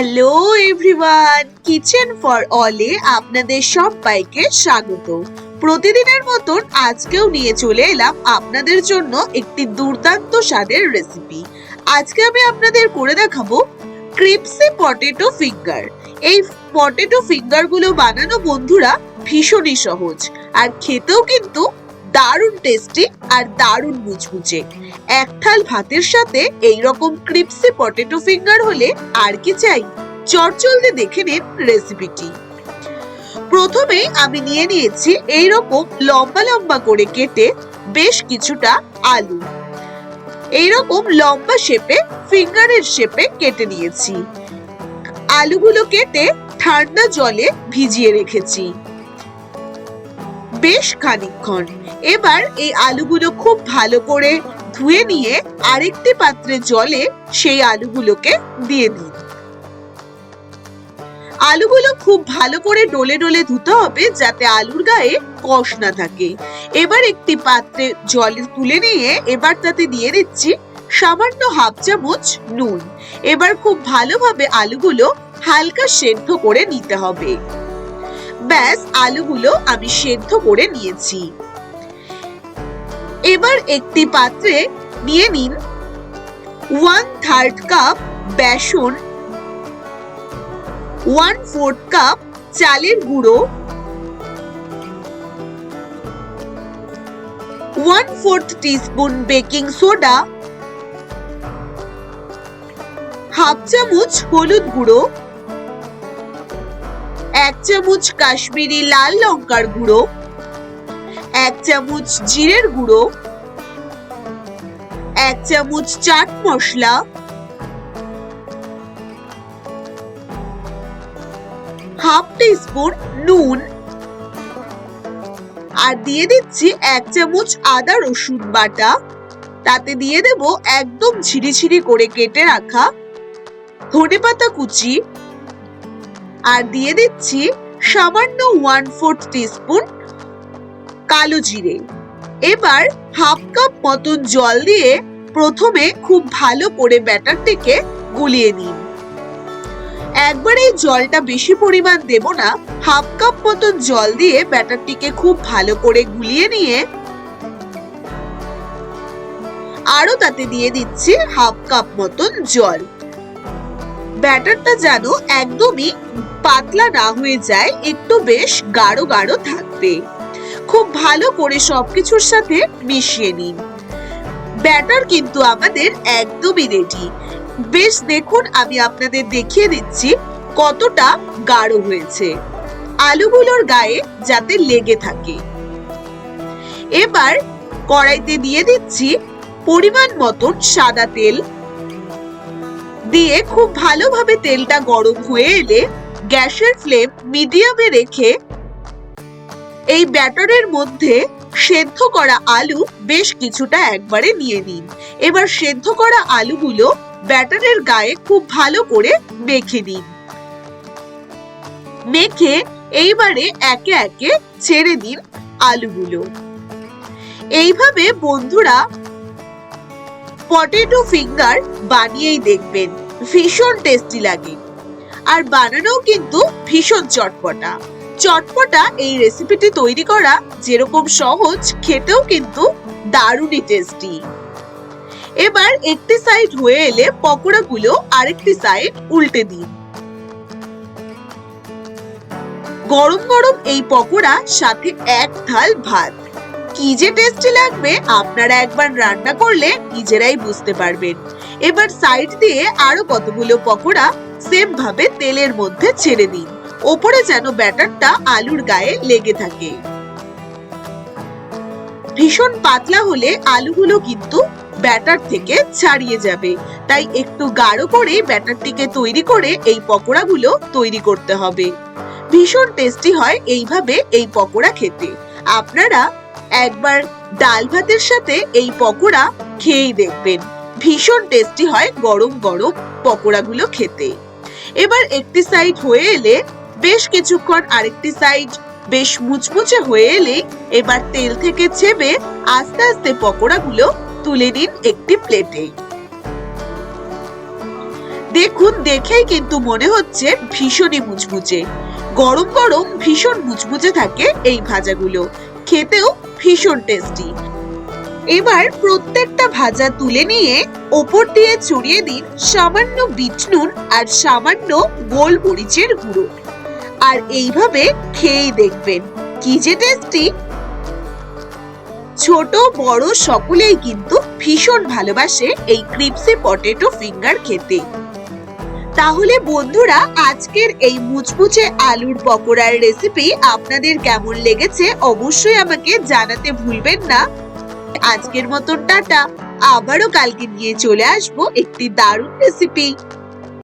Hello everyone kitchen for অলে আপনাদের সবাইকে স্বাগত। প্রতিদিনের মতন আজকেও নিয়ে চলে এলাম আপনাদের জন্য একটি দুর্দান্ত স্বাদের রেসিপি আজকে আমি আপনাদের করে দেখাবো ক্রিপসি পটেটো ফিঙ্গার। এই পটেটো ফিঙ্গারগুলো বানানো বন্ধুরা ভীষণই সহজ। আর খেতেও কিন্তু দারুণ টেস্টি আর দারুণ মুচমুচে। এক থাল ভাতের সাথে এই রকম ক্রিপসি পটেটো ফিঙ্গার হলে আর কি চাই? চটচলতে দেখে নিন রেসিপিটি প্রথমেই আমি নিয়ে নিয়েছি এই রকম লম্বা লম্বা করে কেটে বেশ কিছুটা আলু। এই রকম লম্বা শেপে ফিঙ্গারের শেপে কেটে নিয়েছি। আলুগুলো কেটে ঠান্ডা জলে ভিজিয়ে রেখেছি। বেশ খানিকক্ষণ। এবার এই আলুগুলো খুব ভালো করে ধুয়ে নিয়ে আরেকটি পাত্রে জলে সেই আলুগুলোকে দিয়ে দিন। আলুগুলো খুব ভালো করে ডলে ডলে ধুতে হবে যাতে আলুর গায়ে কষ না থাকে। এবার একটি পাত্রে জলে তুলে নিয়ে এবার তাতে দিয়ে দিচ্ছি সামান্য হাফ চামচ নুন। এবার খুব ভালোভাবে আলুগুলো হালকা সেদ্ধ করে নিতে হবে। ব্যাস, আলুগুলো আমি সেদ্ধ করে নিয়েছি। এবার একটি পাত্রে নিয়ে নিন ওয়ান থার্ড কাপ বেসন ওয়ান ফোর্থ কাপ চালের গুঁড়ো one fourth teaspoon baking soda half চামচ হলুদ গুঁড়ো এক চামচ কাশ্মীরি লাল লঙ্কার গুঁড়ো, এক চামচ জিরের গুঁড়ো, এক চামচ চাট মশলা, হাফ টিস্পুন নুন, আর দিয়ে দিচ্ছি এক চামচ আদা রসুন বাটা। তাতে দিয়ে দেব একদম ঝিরিঝিরি করে কেটে রাখা ধনে পাতা কুচি আর দিয়ে দিচ্ছি সামান্য ওয়ান ফোর্থ টিস্পুন কালো জিরে। এবার হাফ কাপ মতন জল দিয়ে প্রথমে খুব ভালো করে ব্যাটারটিকে গুলিয়ে নিন। একবারে এই জলটা বেশি পরিমাণ দেব না হাফ কাপ মতন জল দিয়ে ব্যাটারটিকে খুব ভালো করে গুলিয়ে নিয়ে আরও তাতে দিয়ে দিচ্ছি হাফ কাপ মতন জল। ব্যাটারটা যেন একদমই পাতলা না হয়ে যায়, একটু বেশ গাঢ় গাঢ় থাকবে। খুব ভালো করে সবকিছুর সাথে মিশিয়ে নিন। ব্যাটার কিন্তু আমাদের একদমই রেডি বেশ দেখুন, আমি আপনাদের দেখিয়ে দিচ্ছি কতটা গাঢ় হয়েছে। আলুগুলোর গায়ে যাতে লেগে থাকে। এবার কড়াইতে দিয়ে দিচ্ছি পরিমাণ মতন সাদা তেল দিয়ে খুব ভালোভাবে তেলটা গরম হয়ে এলে গ্যাসের ফ্লেম মিডিয়ামে রেখে এই ব্যাটারের মধ্যে সেদ্ধ করা আলু বেশ কিছুটা একবারে নিয়ে নিন। এবার সেদ্ধ করা আলুগুলো ব্যাটারের গায়ে খুব ভালো করে মেখে নিন। মেখে এইবারে একে একে ছেড়ে দিন আলুগুলো। এইভাবে বন্ধুরা পটেটো ফিঙ্গার বানিয়েই দেখবেন। ভীষণ টেস্টি লাগে। আর বানানোও কিন্তু ভীষণ চটপটা। চটপটা এই রেসিপিটি তৈরি করা যেরকম সহজ, খেতেও কিন্তু দারুণই টেস্টি এবার একটি সাইড হয়ে এলে পকোড়াগুলো আরেকটি সাইড উল্টে দিন। গরম গরম এই পকোড়া সাথে এক থাল ভাত। কি যে টেস্টি লাগবে, আপনারা একবার রান্না করলে নিজেরাই বুঝতে পারবেন। এবার সাইড দিয়ে আরও কতগুলো পকোড়া সেম ভাবে তেলের মধ্যে ছেড়ে দিন। ওপরে যেন ব্যাটারটা আলুর গায়ে লেগে থাকে। ভীষণ পাতলা হলে আলুগুলো কিন্তু ব্যাটার থেকে ছাড়িয়ে যাবে। তাই একটু গাঢ় করে ব্যাটারটিকে তৈরি করে এই পকোড়াগুলো তৈরি করতে হবে। ভীষণ টেস্টি হয় এইভাবে এই পকোড়া খেতে। আপনারা একবার ডাল ভাতের সাথে এই পকোড়া খেয়েই দেখবেন। ভীষণ টেস্টি হয় গরম গরম পকোড়াগুলো খেতে। এবার একটি সাইড হয়ে এলে বেশ কিছুক্ষণ আরেকটি সাইড বেশ মুচমুচে হয়ে এলে এবার তেল থেকে ছেবে আস্তে আস্তে পকোড়াগুলো তুলে নিন একটি প্লেটে দেখুন, দেখেই কিন্তু মনে হচ্ছে ভীষণই মুচমুচে। গরম গরম ভীষণ মুচমুচে থাকে এই ভাজাগুলো। খেতেও ভীষণ টেস্টি এবার প্রত্যেকটা ভাজা তুলে নিয়ে ওপর দিয়ে ছড়িয়ে দিন সামান্য বিট নুন আর সামান্য গোলমরিচের গুঁড়ো। আর এইভাবে খেয়েই দেখবেন, কি যে টেস্টি ছোট, বড় সকলেই কিন্তু ভীষণ ভালোবাসে এই ক্রিপসি পটেটো ফিঙ্গার খেতে। তাহলে বন্ধুরা, আজকের এই মুচমুচে আলুর পকোড়ার রেসিপি আপনাদের কেমন লেগেছে অবশ্যই আমাকে জানাতে ভুলবেন না। আজকের মতন টাটা। আবারও কালকে নিয়ে চলে আসব একটি দারুণ রেসিপি